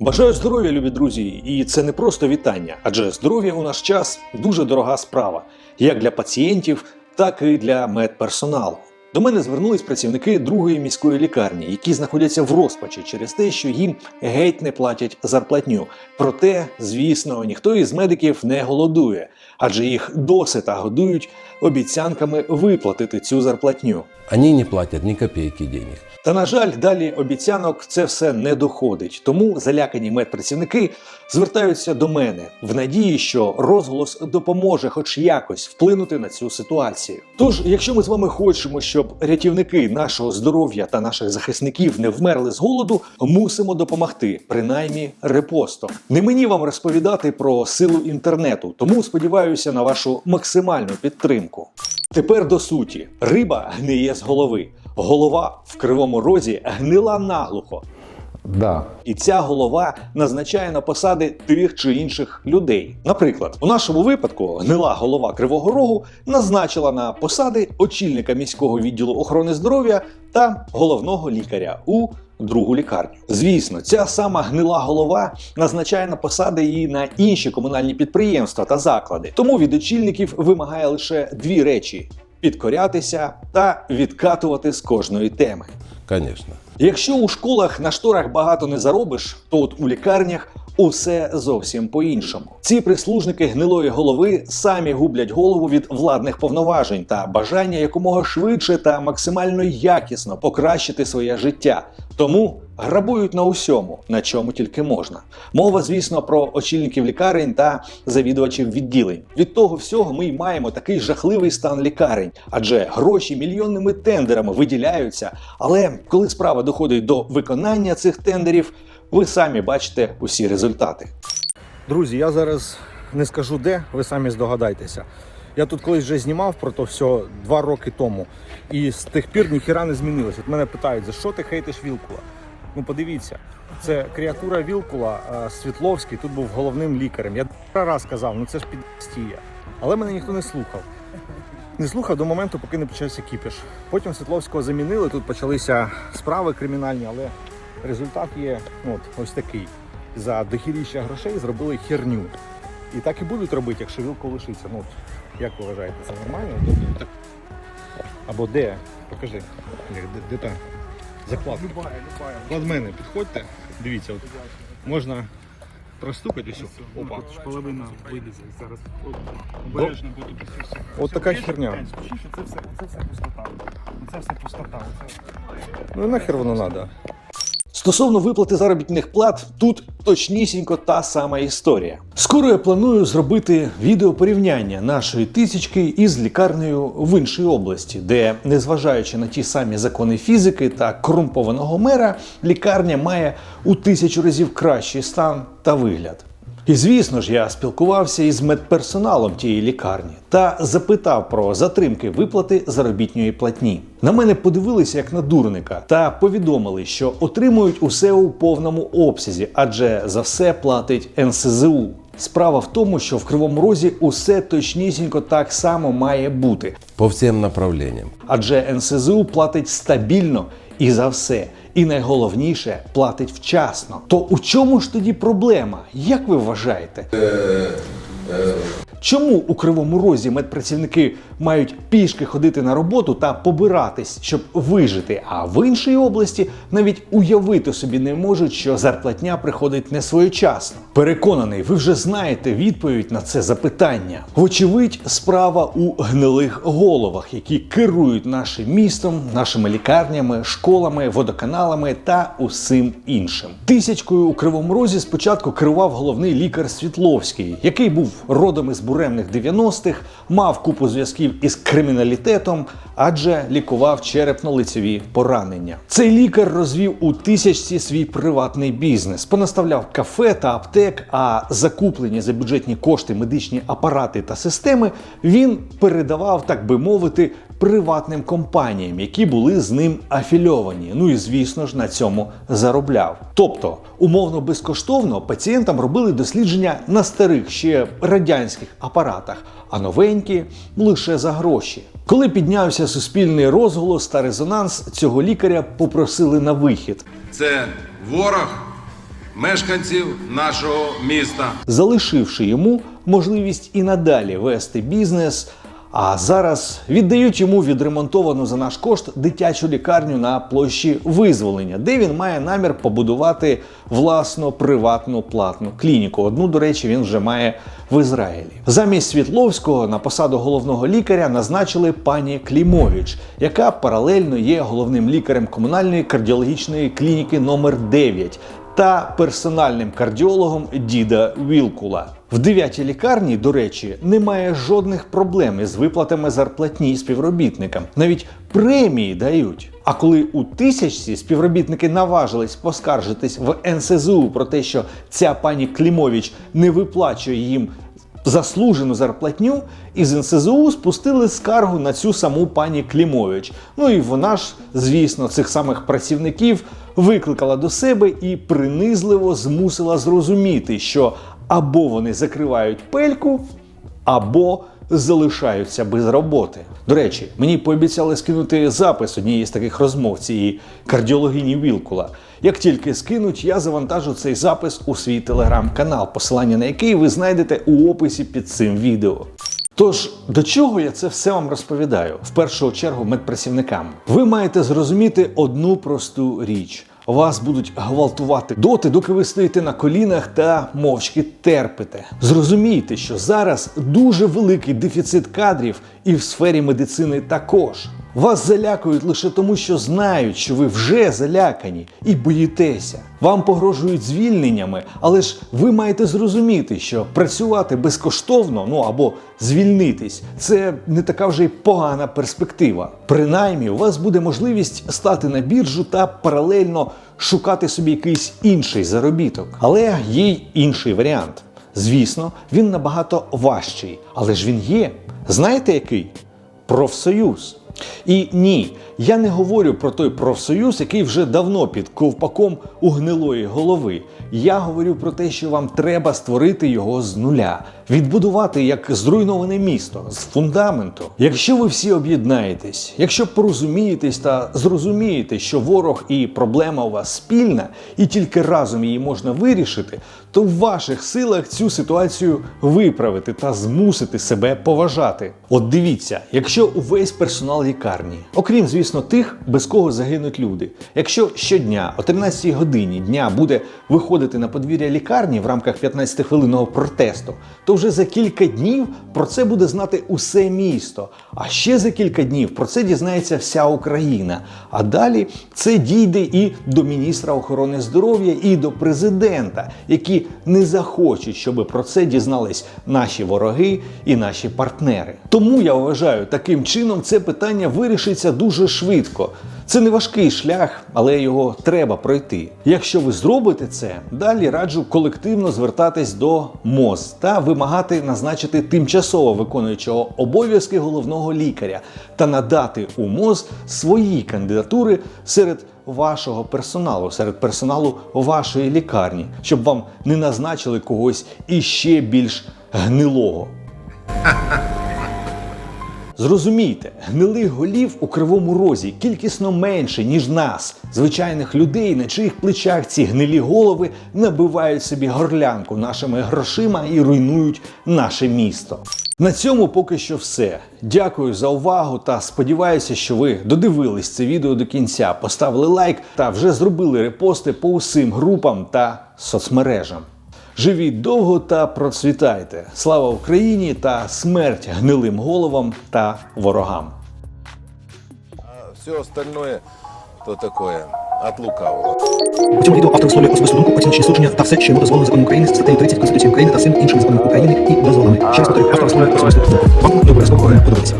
Бажаю здоров'я, любі друзі, і це не просто вітання, адже здоров'я у наш час дуже дорога справа, як для пацієнтів, так і для медперсоналу. До мене звернулись працівники другої міської лікарні, які знаходяться в розпачі через те, що їм геть не платять зарплатню. Проте, звісно, ніхто із медиків не голодує, адже їх досита годують обіцянками виплатити цю зарплатню. Они не платят ни копейки денег. Та на жаль, далі обіцянок це все не доходить. Тому залякані медпрацівники звертаються до мене в надії, що розголос допоможе хоч якось вплинути на цю ситуацію. Тож, якщо ми з вами хочемо, щоб рятівники нашого здоров'я та наших захисників не вмерли з голоду, мусимо допомогти, принаймні репостом. Не мені вам розповідати про силу інтернету, тому сподіваюся на вашу максимальну підтримку. Тепер до суті: риба гниє з голови. Голова в кривому розі гнила наглухо. Да. І ця голова назначає на посади тих чи інших людей. Наприклад, у нашому випадку гнила голова Кривого Рогу назначила на посади очільника міського відділу охорони здоров'я та головного лікаря у другу лікарню. Звісно, ця сама гнила голова назначає на посади і на інші комунальні підприємства та заклади. Тому від очільників вимагає лише дві речі: підкорятися та відкатувати з кожної теми. Конечно. Якщо у школах на шторах багато не заробиш, то от у лікарнях усе зовсім по-іншому. Ці прислужники гнилої голови самі гублять голову від владних повноважень та бажання якомога швидше та максимально якісно покращити своє життя. Тому грабують на усьому, на чому тільки можна. Мова, звісно, про очільників лікарень та завідувачів відділень. Від того всього ми й маємо такий жахливий стан лікарень, адже гроші мільйонними тендерами виділяються. Але коли справа доходить до виконання цих тендерів, ви самі бачите усі результати. Друзі, я зараз не скажу де, ви самі здогадайтеся. Я тут колись вже знімав про то все два роки тому. І з тих пір ніхіра не змінилося. От мене питають, за що ти хейтиш Вілкула? Ну подивіться, це креатура Вілкула, Світловський тут був головним лікарем. Я раз казав, ну це ж підстія. Але мене ніхто не слухав. Не слухав до моменту, поки не почався кіпіш. Потім Світловського замінили, тут почалися справи кримінальні, але результат є ну, от, ось такий. За дохіріща грошей зробили херню. І так і будуть робити, якщо вілко лишиться. Ну, як ви вважаєте, це нормально? Або де? Покажи. Де, де та закладка? Від мене підходьте. Дивіться, от, можна простукати ось. Опа. Половина вийде зараз. Обережно буде все. От така херня. Це все, все пустота. Це все пустота. Ну нахер воно треба. Стосовно виплати заробітних плат, тут точнісінько та сама історія. Скоро я планую зробити відео порівняння нашої тисячки із лікарнею в іншій області, де, незважаючи на ті самі закони фізики та корумпованого мера, лікарня має у тисячу разів кращий стан та вигляд. І звісно ж, я спілкувався із медперсоналом тієї лікарні та запитав про затримки виплати заробітної платні. На мене подивилися як на дурника та повідомили, що отримують усе у повному обсязі, адже за все платить НСЗУ. Справа в тому, що в Кривому Розі усе точнісінько так само має бути, По всем направлениям. адже НСЗУ платить стабільно і за все. І найголовніше платить вчасно. То у чому ж тоді проблема? Як ви вважаєте? Чому у кривому розі медпрацівники мають пішки ходити на роботу та побиратись, щоб вижити, а в іншій області навіть уявити собі не можуть, що зарплатня приходить не своєчасно? Переконаний, ви вже знаєте відповідь на це запитання. Вочевидь, справа у гнилих головах, які керують нашим містом, нашими лікарнями, школами, водоканалами та усім іншим. Тисячкою у кривому розі спочатку керував головний лікар Світловський, який був родом із буремних 90-х, мав купу зв'язків із криміналітетом, адже лікував черепно-лицеві поранення. Цей лікар розвів у тисячці свій приватний бізнес, понаставляв кафе та аптек. А закуплені за бюджетні кошти медичні апарати та системи він передавав, так би мовити, приватним компаніям, які були з ним афільовані. Ну і звісно ж на цьому заробляв. Тобто, умовно безкоштовно пацієнтам робили дослідження на старих ще радянських апаратах, а новенькі лише за гроші. Коли піднявся суспільний розголос та резонанс, цього лікаря попросили на вихід. Це ворог мешканців нашого міста. залишивши йому можливість і надалі вести бізнес. А зараз віддають йому відремонтовану за наш кошт дитячу лікарню на площі визволення, де він має намір побудувати власну приватну платну клініку. Одну, до речі, він вже має в Ізраїлі. Замість Світловського на посаду головного лікаря назначили пані Клімович, яка паралельно є головним лікарем комунальної кардіологічної клініки номер 9 та персональним кардіологом Діда Вілкула. В дев'ятій лікарні, до речі, немає жодних проблем із виплатами зарплатні співробітникам. Навіть премії дають. А коли у тисячці співробітники наважились поскаржитись в НСЗУ про те, що ця пані Клімович не виплачує їм заслужену зарплатню, із НСЗУ спустили скаргу на цю саму пані Клімович. Ну і вона ж, звісно, цих самих працівників викликала до себе і принизливо змусила зрозуміти, що або вони закривають пельку, або залишаються без роботи. До речі, мені пообіцяли скинути запис однієї з таких розмов цієї кардіологині Вілкула. Як тільки скинуть, я завантажу цей запис у свій телеграм-канал, посилання на який ви знайдете у описі під цим відео. Тож до чого я це все вам розповідаю? В першу чергу медпрацівникам. Ви маєте зрозуміти одну просту річ. Вас будуть гвалтувати доти, доки ви стоїте на колінах та мовчки терпите. Зрозумійте, що зараз дуже великий дефіцит кадрів і в сфері медицини також. Вас залякують лише тому, що знають, що ви вже залякані і боїтеся. Вам погрожують звільненнями, але ж ви маєте зрозуміти, що працювати безкоштовно, ну або звільнитись, це не така вже й погана перспектива. Принаймні, у вас буде можливість стати на біржу та паралельно шукати собі якийсь інший заробіток. Але є й інший варіант. Звісно, він набагато важчий, але ж він є. Знаєте який? Профсоюз. І ні, я не говорю про той профсоюз, який вже давно під ковпаком у гнилої голови. Я говорю про те, що вам треба створити його з нуля, відбудувати як зруйноване місто з фундаменту. Якщо ви всі об'єднаєтесь, якщо порозумієтесь та зрозумієте, що ворог і проблема у вас спільна, і тільки разом її можна вирішити, то в ваших силах цю ситуацію виправити та змусити себе поважати. От дивіться, якщо увесь персонал лікарні, окрім звісно тих, без кого загинуть люди, якщо щодня о 13 годині дня буде виходити на подвір'я лікарні в рамках 15-хвилинного протесту, то вже за кілька днів про це буде знати усе місто. А ще за кілька днів про це дізнається вся Україна. А далі це дійде і до міністра охорони здоров'я, і до президента, які не захочуть, щоб про це дізнались наші вороги і наші партнери. Тому я вважаю, таким чином це питання вирішиться дуже швидко. Це не важкий шлях, але його треба пройти. Якщо ви зробите це, далі раджу колективно звертатись до МОЗ та вимагати назначити тимчасово виконуючого обов'язки головного лікаря та надати у МОЗ свої кандидатури серед вашого персоналу, серед персоналу вашої лікарні, щоб вам не назначили когось іще більш гнилого. Зрозумійте, гнилих голів у кривому розі кількісно менше, ніж нас, звичайних людей, на чиїх плечах ці гнилі голови набивають собі горлянку нашими грошима і руйнують наше місто. На цьому поки що все. Дякую за увагу та сподіваюся, що ви додивились це відео до кінця, поставили лайк та вже зробили репости по усім групам та соцмережам. Живіть довго та процвітайте! Слава Україні та смерть гнилим головам та ворогам! Все остальное то такое от лукавого. У цьому відео автор висловлює особисту думку, оціночні судження та все, що йому дозволено законом України, статтею 30 Конституції України та всім іншими законами України і дозволами. Через повторюю, автор висловлює особисту думку. Вам не обов'язково подобається.